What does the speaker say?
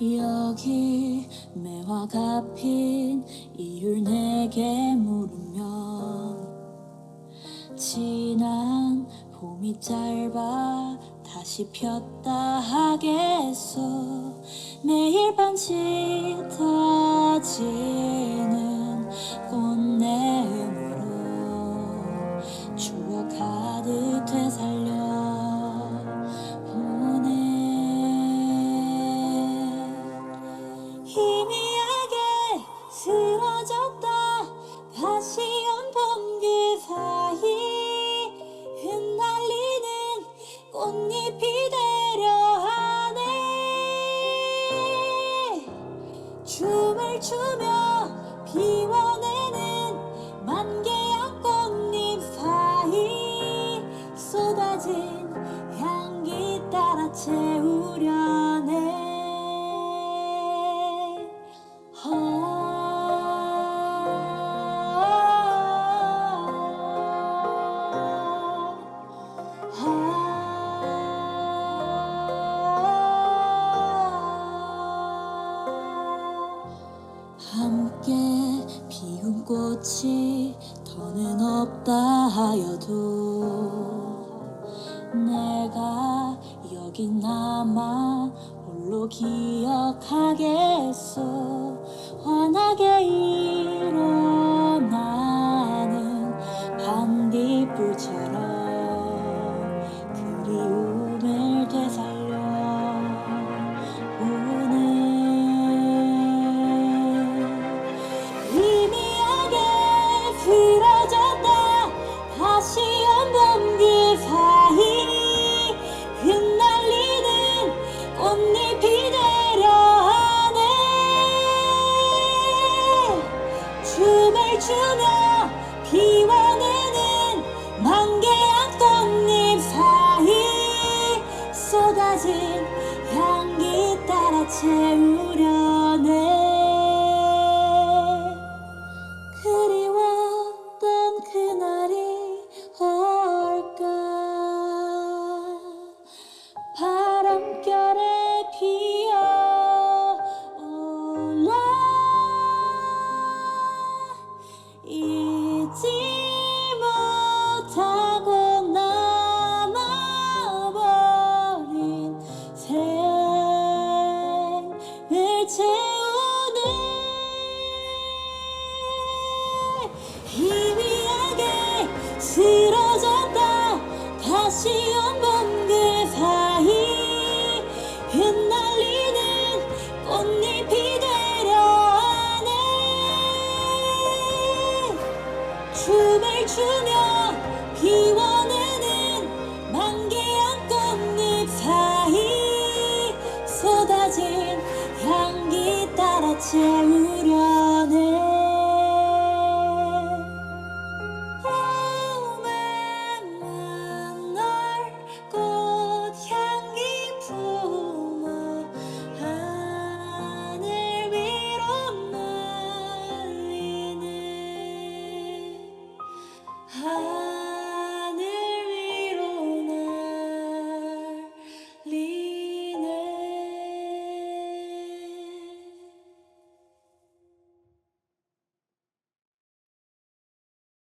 여기 매화가 핀 이유를 내게 물으면 지난 봄이 짧아 다시 폈다 하겠어 매일 밤 짙어지 춤을 추며 피워내는 만개의 꽃잎 사이 쏟아진 향기 따라 채우려 꽃이 더는 없다 하여도 내가 여기 남아 홀로 기억하겠어 춤을 추며 피워내는 만개한 꽃잎 사이 쏟아진 향기 따라 채우 쓰러졌다. 다시 온봄 그 사이. 흩날리는 꽃잎이 되려 하네. 춤을 추며 피워내는 만개한 꽃잎 사이. 쏟아진 향기 따라 채우려